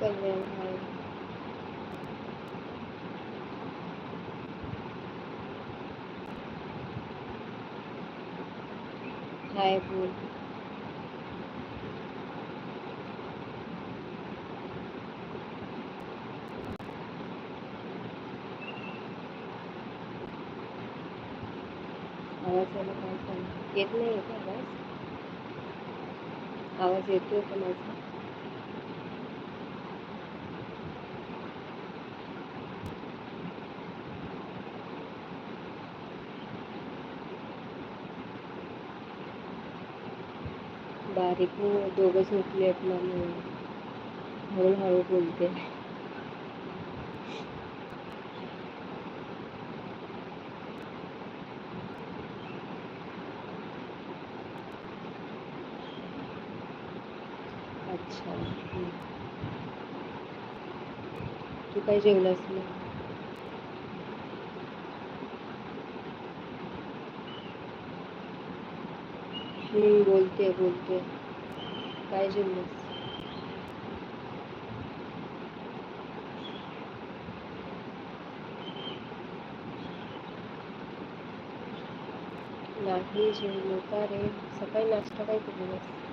कल्याण हाय हाय बोल. आवाज यायला काय येत नाही येत आवाज आवाज येतोय का माझा? बारीक दोघं झोपले आहेत ना म्हणून हळूहळू बोलते. अच्छा. तू काय जेवलास मग? हम्म बोलते बोलते काय जेवलीस नाही जेवलो का रे सकाळी नाश्ता काय केलेलास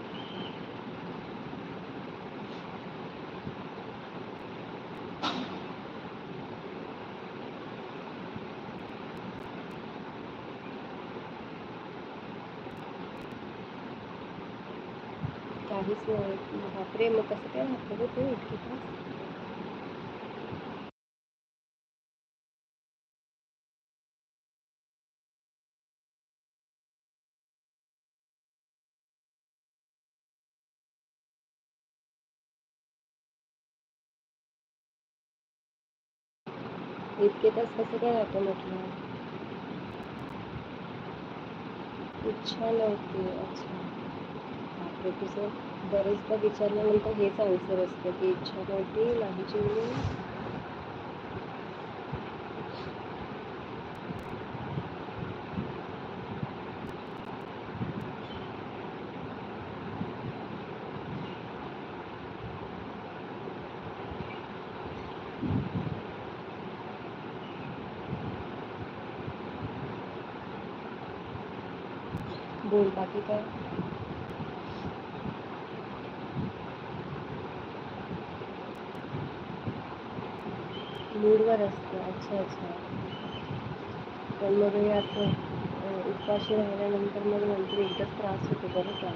काहीच नाही बापरे मग कसं काय वाटतं गं तू इतकी तास इतके तास कसं काय राहतं म्हटलं इच्छा नव्हती अच्छा बापरे तुझं बरेचदा विचारल्यानंतर हेच आन्सर असतं की इच्छा नव्हती नाही. जेवली बोल बाकी काय मूडवर असतं अच्छा अच्छा. पण मग हे असं उपाशी राहिल्यानंतर मग नंतर एकदाच त्रास होतो बरं का?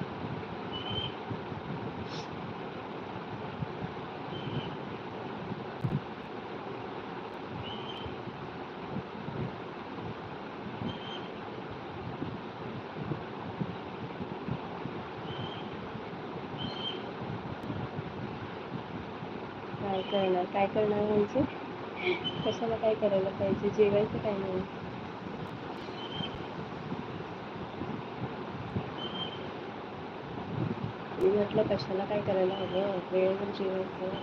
काय करणार? काय करणार म्हणजे? काय करायला पाहिजे? जेवायचं काय नाही? मी म्हटलं कशाला काय करायला हवं? वेळेवर जेवायचं.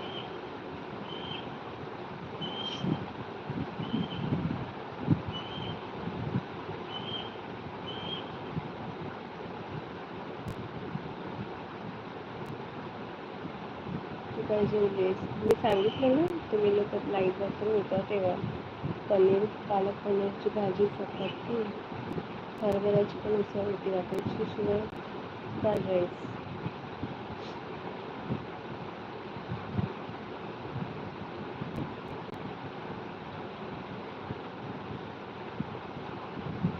तू काय जेवलीस? मी सांगितलं ना. तुम्ही लोक लाइट वापरून होता तेव्हा पनीर पालक पनीरची भाजी चपाती हरभऱ्याची पण उसळ होती रात्रीची शिवाय फ्राईड राईस.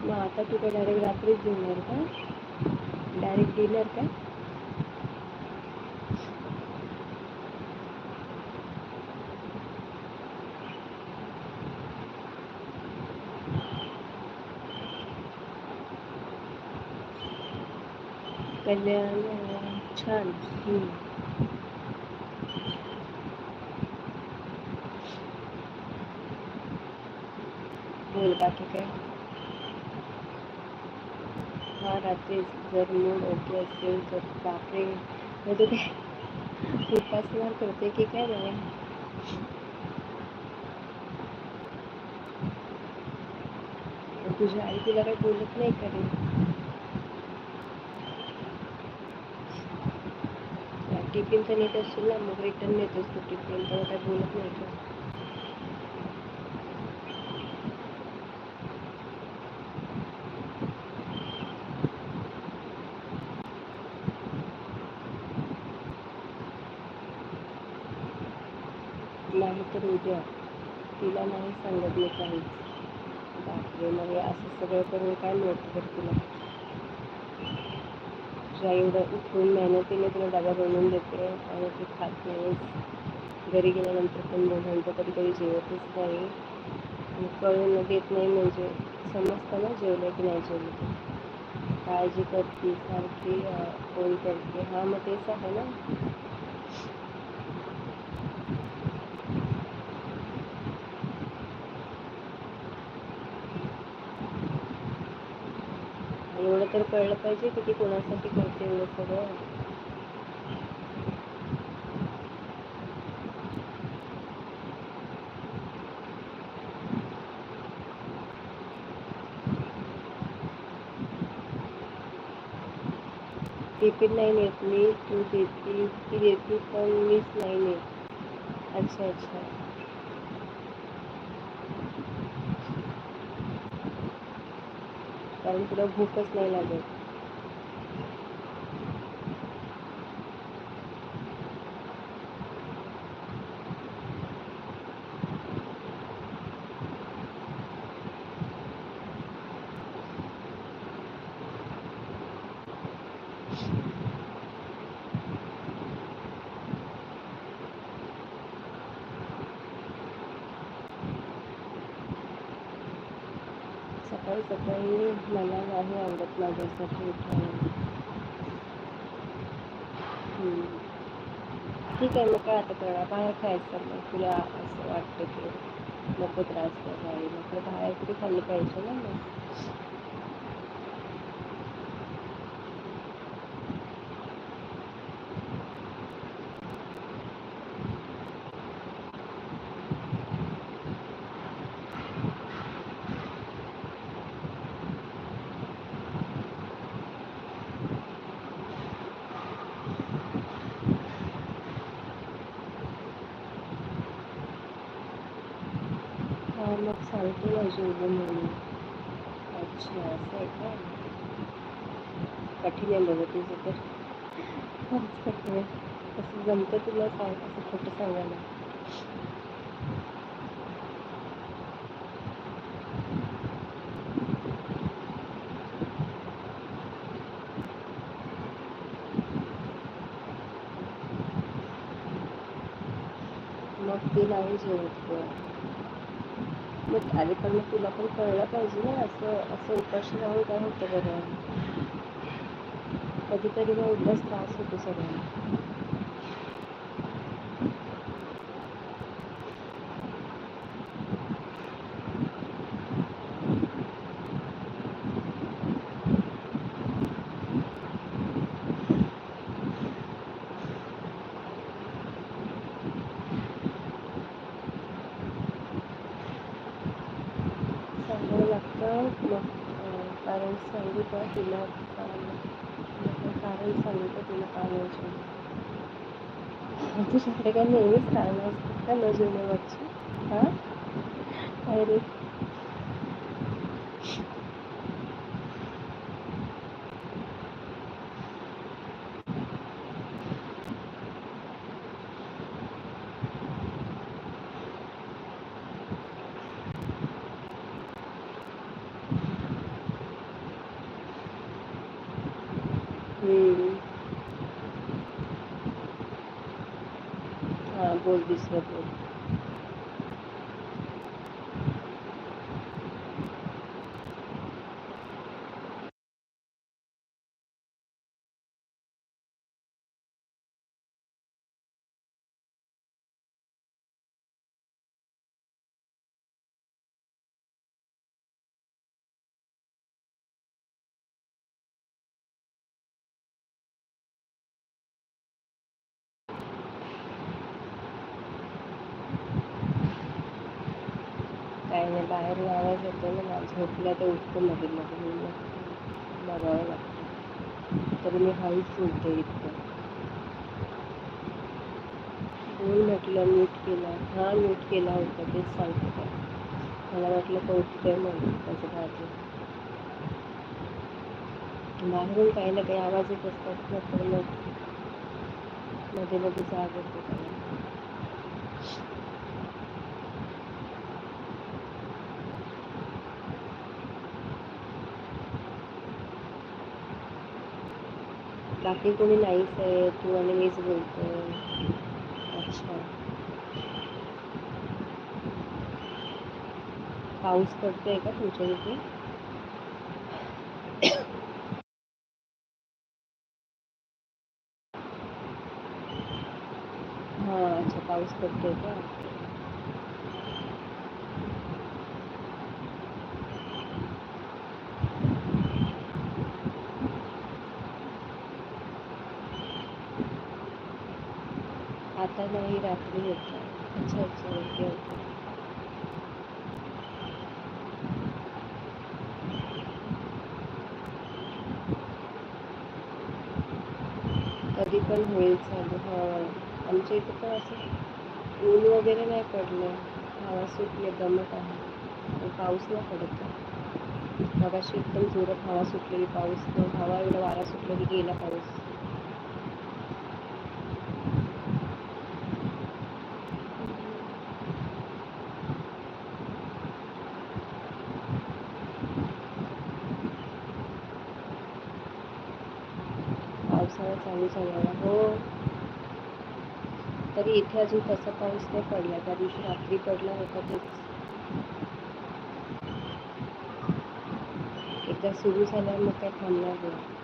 मग आता तुझं डायरेक्ट रात्रीच जेवणार का? डायरेक्ट डिनर का? कल्याण छान बोल बाकी काय हा रात्री जर मूड ओके असेल तर बापरे म्हणजे ते उपासमार करते की काय नाही तुझी आई तुला काही बोलत नाही का रे? टिफिन तर नेत असशील ना मग रिटर्न नेत असतो टिफिन. तेव्हा काय बोलत नाही का नाही तर उद्या. तिला नाही सांगत मी काहीच. बापरे मग असं सगळं करून काय मिळतं बरं तुला? तुझ्या एवढं उठून मेहनतीने तुला डबा बनवून देते आणि ती खात नाही? घरी गेल्यानंतर पण दोघांचं कधी कधी जेवतच नाही. आणि कळून देत नाही म्हणजे समजतं ना जेवलं की नाही जेवलं काळजी करते सारखी फोन करते. हा मग तेच आहे ना. एवढं तर कळलं पाहिजे की ती कोणासाठी करते एवढं सगळं. टिफिन नाही नेत मी तू देती ती देती पण मीच नाही नेत. अच्छा अच्छा. कारण तुला भूकच नाही लागत. सकाळी मला नाही आवडत माझ्यासाठी ठीक आहे मग काय आता करा. बाहेर खायचं मग तुला असं वाटतं की नको त्रास नाही मग बाहेर तरी खाल्लं पाहिजे ना मग हा मग सांगते ना जेवलं म्हणून अच्छा असं आहे का कठीण आहे बघा तुझं तर खरंच कठीण आहे कसं जमतं तुला सांग असं खोटं सांगायला मग ते नाही जेवत सोबत आले पण मग तुला पण कळलं पाहिजे ना असं असं उपाशी राहून काय होतं बरं? कधीतरी मग उगाच त्रास होतो सगळ्यांना सांगावं लागतं मग कारण सांगू का तुला कारण कारण सांगू का? तुला का नाही চব্বিশ काही नाही बाहेर आवाज येतो ना मला झोपला तर उठतो मध्ये मध्ये म्हणून बघावं लागतं तरी मी हळूच उठते इतकं. बोल म्हटलं म्यूट केला. हा म्यूट केला होता तेच सांगते का? मला वाटलं कौतुक म्हणून त्याचं भाजी बाहेरून काही ना काही आवाज येत असतात ना तर मग मध्ये मध्ये जाग येते त्याला. बाकी कोणी नाहीच आहे तू आणि मीच बोलतोय अच्छा. पाऊस पडतोय का तुमच्या इथे? हां अच्छा पाऊस पडतोय का? आता नाही रात्री होता. अच्छा अच्छा ओके ओके. कधी पण होईल चालू हां. आमच्या इथे पण असं ऊन वगैरे नाही पडलं. हवा सुटली दमट आहे. पाऊस नाही पडत. मगाशी एकदम जोरात हवा सुटलेली पाऊस. हवा एवढा वारा सुटला की गेला पाऊस. पावसाळा हो. तरी इथे अजून तसा पाऊस नाही पडला. त्या दिवशी रात्री पडला होता तेच एकदा सुरू झाल्यावर मग काय थांबणार नाही.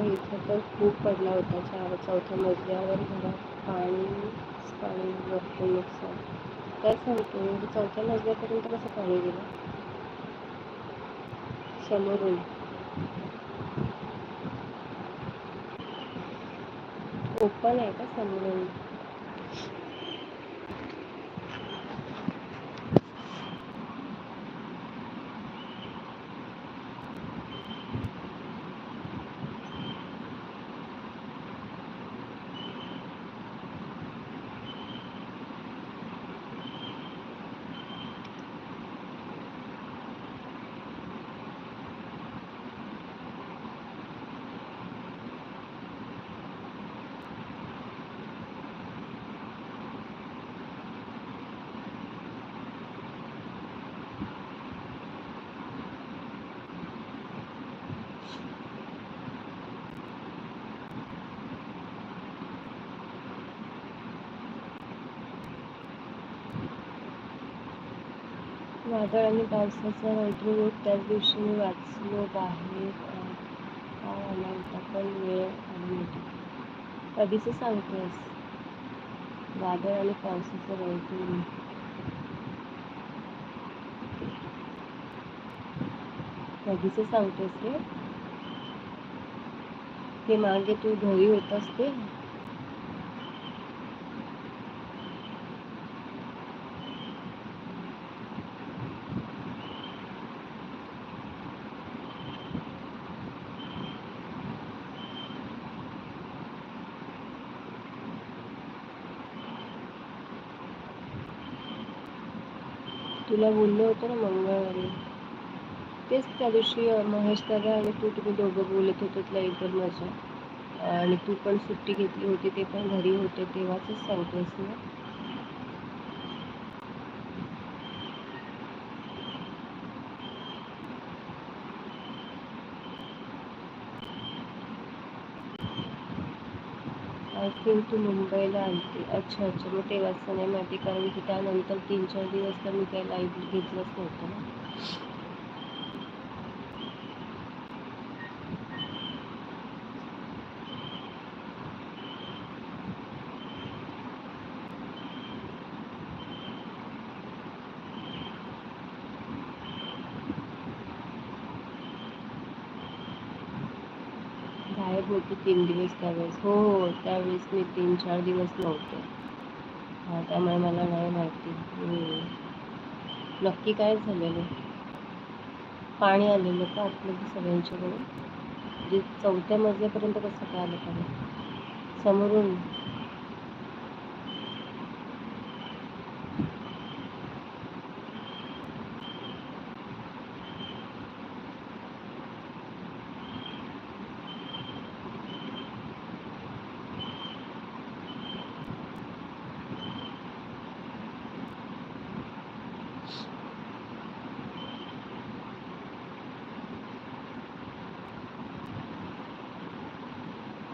आमच्या इथं तर खूप पडला होता चार चौथ्या मजल्यावर घरात पाणी पाणी भरपूर नुकसान काय सांगतो म्हणजे चौथ्या मजल्यापर्यंत कसं पाणी गेलं? समोरून. ओपन आहे का समोरून? वादळ आणि पावसाचा रौद्ररूप त्याच दिवशी मी वाचलो बाहेर काय आला होता पण वेळ आली होती कधीच सांगतेस? वादळ आणि पावसाचं रौद्ररूप कधीच सांगतेस रे? ते मागे तू घरी होतास ते? तुला बोललो होतो ना मंगळवारी. तेच त्या दिवशी महेश दादा आणि तू तुम्ही दोघं बोलत होतात एकदम मजा आणि तू पण सुट्टी घेतली होती ते पण घरी होते तेव्हाच सांगतेस ना. आय थिंक तू मुंबईला आलती. अच्छा अच्छा. मग तेव्हाच नाही माहिती कारण की त्यानंतर तीन चार दिवस तर मी काही लाईव्ह घेतलंच नव्हतं ना. गायब होती तीन दिवस त्यावेळेस. हो हो त्यावेळेस मी तीन चार दिवस नव्हते. हां त्यामुळे मला नाही माहिती. नक्की काय झालेलं? पाणी आलेलं का आतमध्ये सगळ्यांच्याकडे म्हणजे चौथ्या मजल्यापर्यंत कसं काय आलं पाणी? समोरून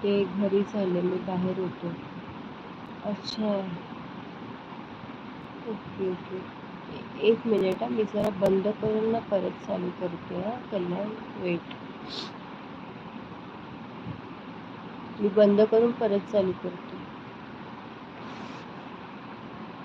ते घरी झाले मी बाहेर होतो. अच्छा. Okay okay. एक मिनिट हा मी जरा बंद करून ना परत चालू करते हा कल्याण वेट मी बंद करून परत चालू करते.